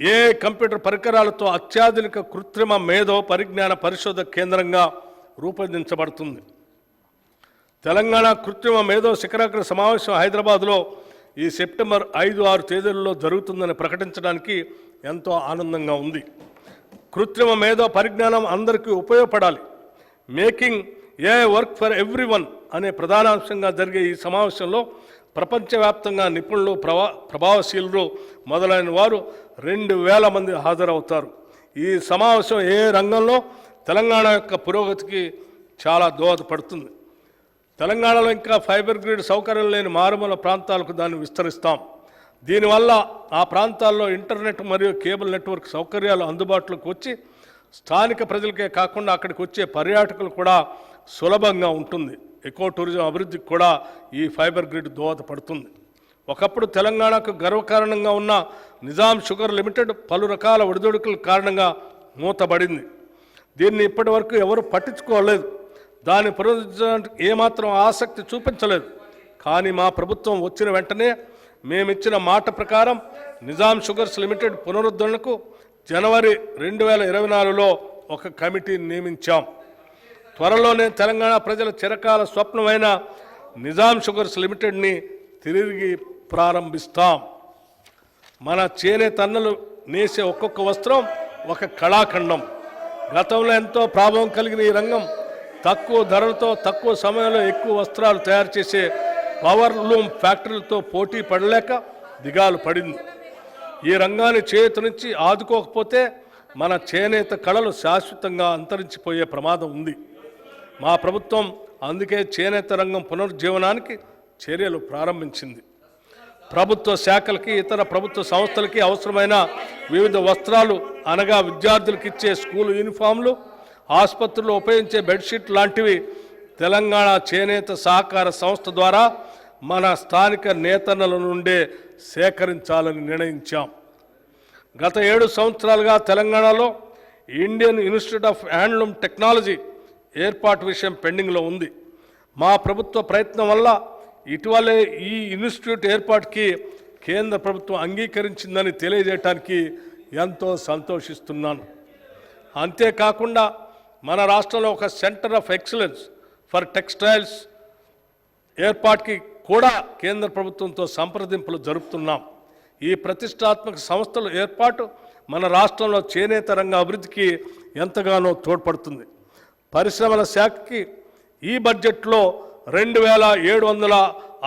ఏ computer పరికరాలతో అత్యాధునిక కృత్రిమ మేధో పరిజ్ఞాన పరిశోధక కేంద్రంగా రూపొందించబడుతుంది? తెలంగాణ కృత్రిమ మేధో శిఖరాగ్ర సమావేశం హైదరాబాద్లో ఈ సెప్టెంబర్ ఐదు ఆరు తేదీలలో జరుగుతుందని ప్రకటించడానికి ఎంతో ఆనందంగా ఉంది. కృత్రిమ మేధో పరిజ్ఞానం అందరికీ ఉపయోగపడాలి. Making a work for every one అనే ప్రధానాంశంగా జరిగే ఈ సమావేశంలో ప్రపంచవ్యాప్తంగా నిపుణులు ప్రభా ప్రభావశీలులు మొదలైన వారు రెండు వేల మంది హాజరవుతారు. ఈ సమావేశం ఏ రంగంలో తెలంగాణ యొక్క పురోగతికి చాలా దోహదపడుతుంది. తెలంగాణలో ఇంకా ఫైబర్ గ్రిడ్ సౌకర్యం లేని మారుమూల ప్రాంతాలకు దాన్ని విస్తరిస్తాం. దీనివల్ల ఆ ప్రాంతాల్లో ఇంటర్నెట్ మరియు కేబుల్ నెట్వర్క్ సౌకర్యాలు అందుబాటులోకి వచ్చి స్థానిక ప్రజలకే కాకుండా అక్కడికి వచ్చే పర్యాటకులు కూడా సులభంగా ఉంటుంది. ఎకో టూరిజం అభివృద్ధికి కూడా ఈ ఫైబర్ గ్రిడ్ దోహదపడుతుంది. ఒకప్పుడు తెలంగాణకు గర్వకారణంగా ఉన్న నిజాం షుగర్ లిమిటెడ్ పలు రకాల ఒడిదొడుకుల కారణంగా మూతబడింది. దీన్ని ఇప్పటి వరకు ఎవరు పట్టించుకోలేదు. దాన్ని పునరుద్ధరించడానికి ఏమాత్రం ఆసక్తి చూపించలేదు. కానీ మా ప్రభుత్వం వచ్చిన వెంటనే మేమిచ్చిన మాట ప్రకారం నిజాం షుగర్స్ లిమిటెడ్ పునరుద్ధరణకు జనవరి రెండు వేల ఇరవై నాలుగులో ఒక కమిటీని నియమించాం. త్వరలోనే తెలంగాణ ప్రజల చిరకాల స్వప్నమైన నిజాం షుగర్స్ లిమిటెడ్ని తిరిగి ప్రారంభిస్తాం. మన చేనేత అన్నలు నేసే ఒక్కొక్క వస్త్రం ఒక కళాఖండం. గతంలో ఎంతో ప్రభావం కలిగిన ఈ రంగం తక్కువ ధరలతో తక్కువ సమయంలో ఎక్కువ వస్త్రాలు తయారు చేసే పవర్ లూమ్ ఫ్యాక్టరీలతో పోటీ పడలేక దిగాలు పడింది. ఈ రంగాన్ని చేతి నుంచి ఆదుకోకపోతే మన చేనేత కళలు శాశ్వతంగా అంతరించిపోయే ప్రమాదం ఉంది. మా ప్రభుత్వం అందుకే చేనేత రంగం పునరుజ్జీవనానికి చర్యలు ప్రారంభించింది. ప్రభుత్వ శాఖలకి ఇతర ప్రభుత్వ సంస్థలకి అవసరమైన వివిధ వస్త్రాలు అనగా విద్యార్థులకు ఇచ్చే స్కూల్ యూనిఫామ్లు ఆసుపత్రుల్లో ఉపయోగించే బెడ్షీట్ లాంటివి తెలంగాణ చేనేత సహకార సంస్థ ద్వారా మన స్థానిక నేతన్నల నుండే సేకరించాలని నిర్ణయించాం. గత ఏడు సంవత్సరాలుగా తెలంగాణలో Indian Institute of Handloom Technology ఏర్పాటు విషయం పెండింగ్లో ఉంది. మా ప్రభుత్వ ప్రయత్నం వల్ల ఇటీవలే ఈ ఇన్స్టిట్యూట్ ఏర్పాటుకి కేంద్ర ప్రభుత్వం అంగీకరించిందని తెలియజేయటానికి ఎంతో సంతోషిస్తున్నాను. అంతేకాకుండా మన రాష్ట్రంలో ఒక centre of excellence for textiles ఏర్పాటుకి కూడా కేంద్ర ప్రభుత్వంతో సంప్రదింపులు జరుపుతున్నాం. ఈ ప్రతిష్టాత్మక సంస్థల ఏర్పాటు మన రాష్ట్రంలో చేనేత రంగ అభివృద్ధికి ఎంతగానో తోడ్పడుతుంది. పరిశ్రమల శాఖకి ఈ బడ్జెట్లో రెండు వేల ఏడు వందల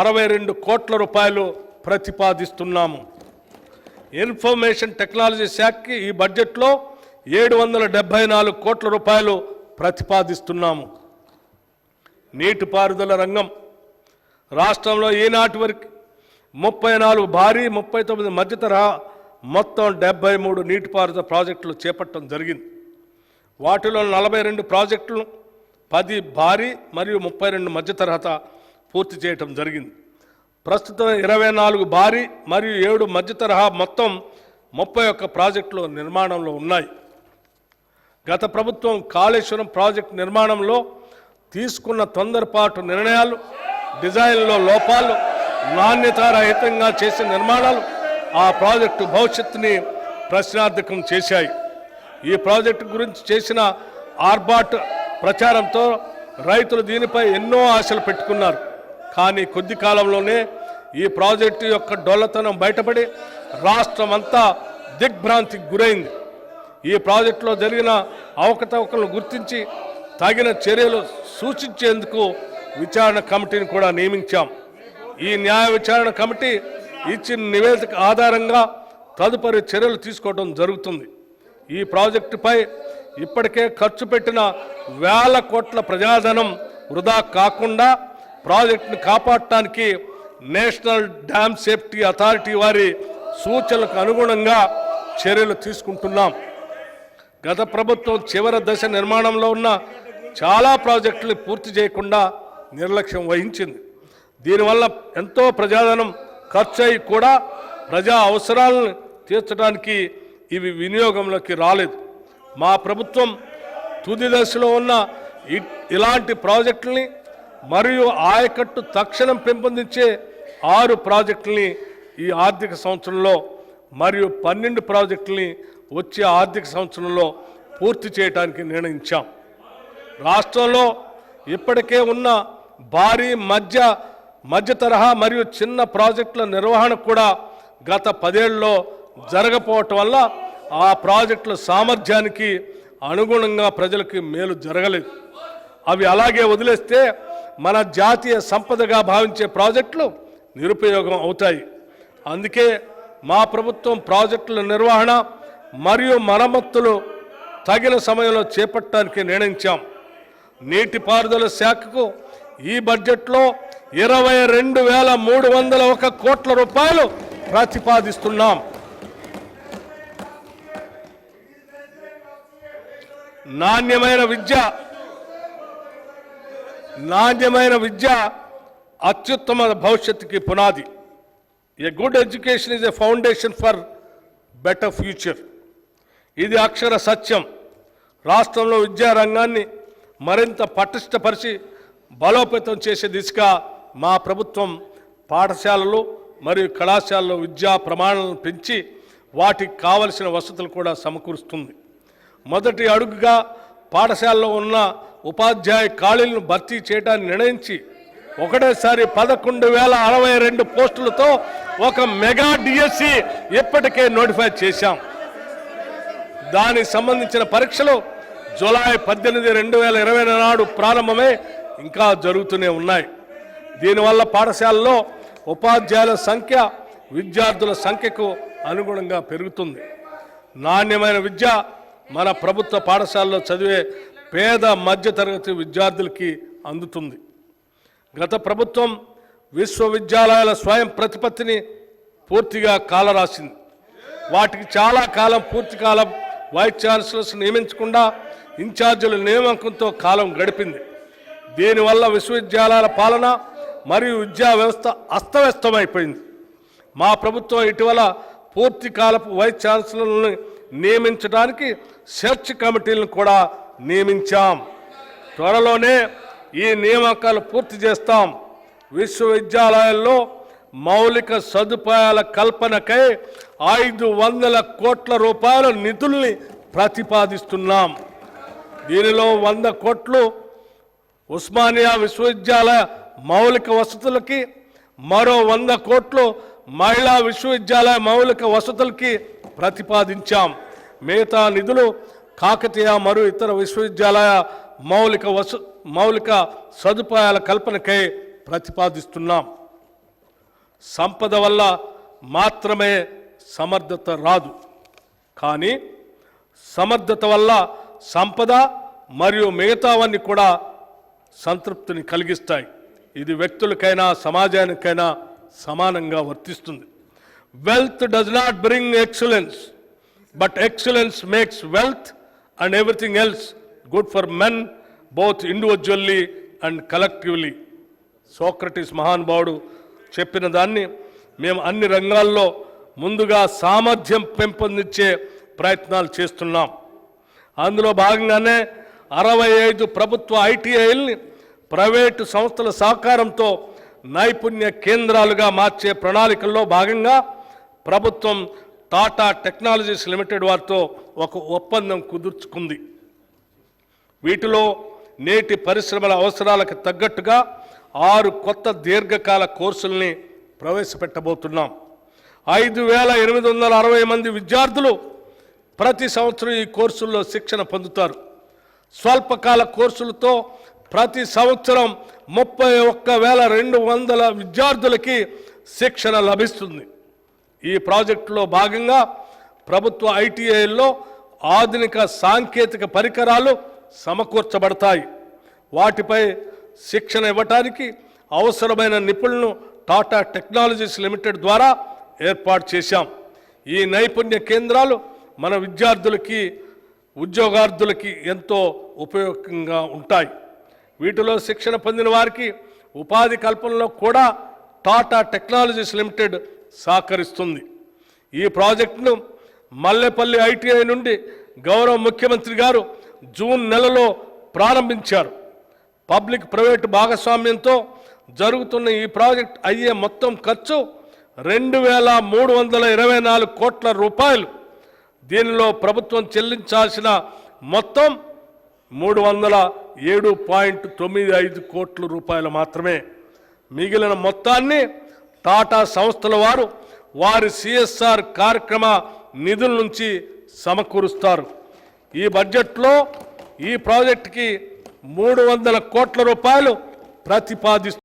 అరవై రెండు కోట్ల రూపాయలు ప్రతిపాదిస్తున్నాము. ఇన్ఫర్మేషన్ టెక్నాలజీ శాఖకి ఈ బడ్జెట్లో ఏడు వందల డెబ్బై నాలుగు కోట్ల రూపాయలు ప్రతిపాదిస్తున్నాము. నీటిపారుదల రంగం. రాష్ట్రంలో ఈనాటి వరకు ముప్పై నాలుగు భారీ ముప్పై తొమ్మిది మధ్య తరహా మొత్తం డెబ్బై మూడు నీటిపారుదల ప్రాజెక్టులు చేపట్టడం జరిగింది. వాటిలో నలభై రెండు ప్రాజెక్టులు పది భారీ మరియు ముప్పై రెండు మధ్య తరహత పూర్తి చేయటం జరిగింది. ప్రస్తుతం ఇరవై నాలుగు భారీ మరియు ఏడు మధ్య తరహా మొత్తం ముప్పై ఒక్క ప్రాజెక్టులు నిర్మాణంలో ఉన్నాయి. గత ప్రభుత్వం కాళేశ్వరం ప్రాజెక్టు నిర్మాణంలో తీసుకున్న తొందరపాటు నిర్ణయాలు డిజైన్లో లోపాలు నాణ్యతారహితంగా చేసిన నిర్మాణాలు ఆ ప్రాజెక్టు భవిష్యత్తుని ప్రశ్నార్థకం చేశాయి. ఈ ప్రాజెక్టు గురించి చేసిన ఆర్బాట్ ప్రచారంతో రైతులు దీనిపై ఎన్నో ఆశలు పెట్టుకున్నారు. కానీ కొద్ది కాలంలోనే ఈ ప్రాజెక్టు యొక్క డొల్లతనం బయటపడి రాష్ట్రం అంతా దిగ్భ్రాంతికి గురైంది. ఈ ప్రాజెక్టులో జరిగిన అవకతవకలను గుర్తించి తగిన చర్యలు సూచించేందుకు విచారణ కమిటీని కూడా నియమించాం. ఈ న్యాయ విచారణ కమిటీ ఇచ్చిన నివేదిక ఆధారంగా తదుపరి చర్యలు తీసుకోవడం జరుగుతుంది. ఈ ప్రాజెక్టుపై ఇప్పటికే ఖర్చు పెట్టిన వేల కోట్ల ప్రజాధనం వృధా కాకుండా ప్రాజెక్టును కాపాడటానికి నేషనల్ డ్యామ్ సేఫ్టీ అథారిటీ వారి సూచనలకు అనుగుణంగా చర్యలు తీసుకుంటున్నాం. గత ప్రభుత్వం చివరి దశ నిర్మాణంలో ఉన్న చాలా ప్రాజెక్టులు పూర్తి చేయకుండా నిర్లక్ష్యం వహించింది. దీనివల్ల ఎంతో ప్రజాధనం ఖర్చు అయి కూడా ప్రజా అవసరాలను తీర్చడానికి ఇవి వినియోగంలోకి రాలేదు. మా ప్రభుత్వం తుది దశలో ఉన్న ఇ- ఇలాంటి ప్రాజెక్టుల్ని మరియు ఆయకట్టు తక్షణం పెంపొందించే ఆరు ప్రాజెక్టుల్ని ఈ ఆర్థిక సంవత్సరంలో మరియు పన్నెండు ప్రాజెక్టుల్ని వచ్చే ఆర్థిక సంవత్సరంలో పూర్తి చేయడానికి నిర్ణయించాం. రాష్ట్రంలో ఇప్పటికే ఉన్న భారీ మధ్య మధ్య తరహా మరియు చిన్న ప్రాజెక్టుల నిర్వహణ కూడా గత పదేళ్ళలో జరగపోవటం వల్ల ఆ ప్రాజెక్టుల సామర్థ్యానికి అనుగుణంగా ప్రజలకు మేలు జరగలేదు. అవి అలాగే వదిలేస్తే మన జాతీయ సంపదగా భావించే ప్రాజెక్టులు నిరుపయోగం అవుతాయి. అందుకే మా ప్రభుత్వం ప్రాజెక్టుల నిర్వహణ మరియు మరమ్మతులు తగిన సమయంలో చేపట్టడానికి నిర్ణయించాం. నీటిపారుదల శాఖకు ఈ బడ్జెట్లో ఇరవై రెండు వేల మూడు వందల ఒక కోట్ల రూపాయలు ప్రతిపాదిస్తున్నాం. నాణ్యమైన విద్య నాణ్యమైన విద్య అత్యుత్తమ భవిష్యత్తుకి పునాది. A good education is a foundation for better future ఇది అక్షర సత్యం. రాష్ట్రంలో విద్యారంగాన్ని మరింత పటిష్టపరిచి బలోపేతం చేసే దిశగా మా ప్రభుత్వం పాఠశాలలు మరియు కళాశాలలో విద్యా ప్రమాణాలను పెంచి వాటికి కావలసిన వసతులు కూడా సమకూరుస్తుంది. మొదటి అడుగుగా పాఠశాలలో ఉన్న ఉపాధ్యాయ ఖాళీలను భర్తీ చేయడానికి నిర్ణయించి ఒకటేసారి పదకొండు వేల అరవై రెండు పోస్టులతో ఒక మెగా డిఎస్సి ఇప్పటికే నోటిఫై చేశాం. దానికి సంబంధించిన పరీక్షలు జూలై పద్దెనిమిది రెండు వేల ఇరవై నాడు ప్రారంభమే ఇంకా జరుగుతూనే ఉన్నాయి. దీనివల్ల పాఠశాలలో ఉపాధ్యాయుల సంఖ్య విద్యార్థుల సంఖ్యకు అనుగుణంగా పెరుగుతుంది. నాణ్యమైన విద్య మన ప్రభుత్వ పాఠశాలలో చదివే పేద మధ్యతరగతి విద్యార్థులకి అందుతుంది. గత ప్రభుత్వం విశ్వవిద్యాలయాల స్వయం ప్రతిపత్తిని పూర్తిగా కాలరాసింది. వాటికి చాలా కాలం పూర్తి కాలం వైస్ ఛాన్సలర్స్ నియమించకుండా ఇన్ఛార్జీల నియామకంతో కాలం గడిపింది. దీనివల్ల విశ్వవిద్యాలయాల పాలన మరియు విద్యా వ్యవస్థ అస్తవ్యస్తమైపోయింది. మా ప్రభుత్వం ఇటీవల పూర్తి కాలపు వైస్ ఛాన్సలర్లను నియమించడానికి సెర్చ్ కమిటీలను కూడా నియమించాం. త్వరలోనే ఈ నియామకాలు పూర్తి చేస్తాం. విశ్వవిద్యాలయాల్లో మౌలిక సదుపాయాల కల్పనకై ఐదు వందల కోట్ల రూపాయల నిధుల్ని ప్రతిపాదిస్తున్నాం. దీనిలో వంద కోట్లు ఉస్మానియా విశ్వవిద్యాలయ మౌలిక వసతులకి మరో వంద కోట్లు మహిళా విశ్వవిద్యాలయ మౌలిక వసతులకి ప్రతిపాదించాం. మిగతా నిధులు కాకతీయ మరియు ఇతర విశ్వవిద్యాలయ మౌలిక వస మౌలిక సదుపాయాల కల్పనకై ప్రతిపాదిస్తున్నాం. సంపద వల్ల మాత్రమే సమర్థత రాదు. కానీ సమర్థత వల్ల సంపద మరియు మిగతావన్నీ కూడా సంతృప్తిని కలిగిస్తాయి. ఇది వ్యక్తులకైనా సమాజానికైనా సమానంగా వర్తిస్తుంది. Wealth does not bring excellence but excellence makes wealth and everything else good for men both individually and collectively Socrates మహానుభావుడు చెప్పిన దాన్ని మేము అన్ని రంగాల్లో ముందుగా సామర్థ్యం పెంపొందించే ప్రయత్నాలు చేస్తున్నాం. అందులో భాగంగానే అరవై ఐదు ప్రభుత్వ ఐటీఐల్ని ప్రైవేటు సంస్థల సహకారంతో నైపుణ్య కేంద్రాలుగా మార్చే ప్రణాళికల్లో భాగంగా ప్రభుత్వం టాటా టెక్నాలజీస్ లిమిటెడ్ వారితో ఒక ఒప్పందం కుదుర్చుకుంది. వీటిలో నేటి పరిశ్రమల అవసరాలకు తగ్గట్టుగా ఆరు కొత్త దీర్ఘకాల కోర్సుల్ని ప్రవేశపెట్టబోతున్నాం. ఐదు వేల ఎనిమిది వందల అరవై మంది విద్యార్థులు ప్రతి సంవత్సరం ఈ కోర్సుల్లో శిక్షణ పొందుతారు. స్వల్పకాల కోర్సులతో ప్రతి సంవత్సరం ముప్పై ఒక్క వేల రెండు వందల విద్యార్థులకి శిక్షణ లభిస్తుంది. ఈ ప్రాజెక్టులో భాగంగా ప్రభుత్వ ఐటీఐల్లో ఆధునిక సాంకేతిక పరికరాలు సమకూర్చబడతాయి. వాటిపై శిక్షణ ఇవ్వటానికి అవసరమైన నిపుణులను టాటా టెక్నాలజీస్ లిమిటెడ్ ద్వారా ఏర్పాటు చేశాం. ఈ నైపుణ్య కేంద్రాలు మన విద్యార్థులకి ఉద్యోగార్థులకి ఎంతో ఉపయోగంగా ఉంటాయి. వీటిలో శిక్షణ పొందిన వారికి ఉపాధి కల్పనలో కూడా టాటా టెక్నాలజీస్ లిమిటెడ్ సహకరిస్తుంది. ఈ ప్రాజెక్టును మల్లెపల్లి ఐటీఐ నుండి గౌరవ ముఖ్యమంత్రి గారు జూన్ నెలలో ప్రారంభించారు. పబ్లిక్ ప్రైవేట్ భాగస్వామ్యంతో జరుగుతున్న ఈ ప్రాజెక్ట్ అయ్యే మొత్తం ఖర్చు రెండు వేల మూడు వందల ఇరవై నాలుగు కోట్ల రూపాయలు. దీనిలో ప్రభుత్వం చెల్లించాల్సిన మొత్తం మూడు వందల ఏడు పాయింట్ తొమ్మిది ఐదు కోట్ల రూపాయలు మాత్రమే. మిగిలిన మొత్తాన్ని టాటా సంస్థల వారు వారి సిఎస్ఆర్ కార్యక్రమ నిధుల నుంచి సమకూరుస్తారు. ఈ బడ్జెట్లో ఈ ప్రాజెక్టుకి మూడు వందల కోట్ల రూపాయలు ప్రతిపాదిస్తారు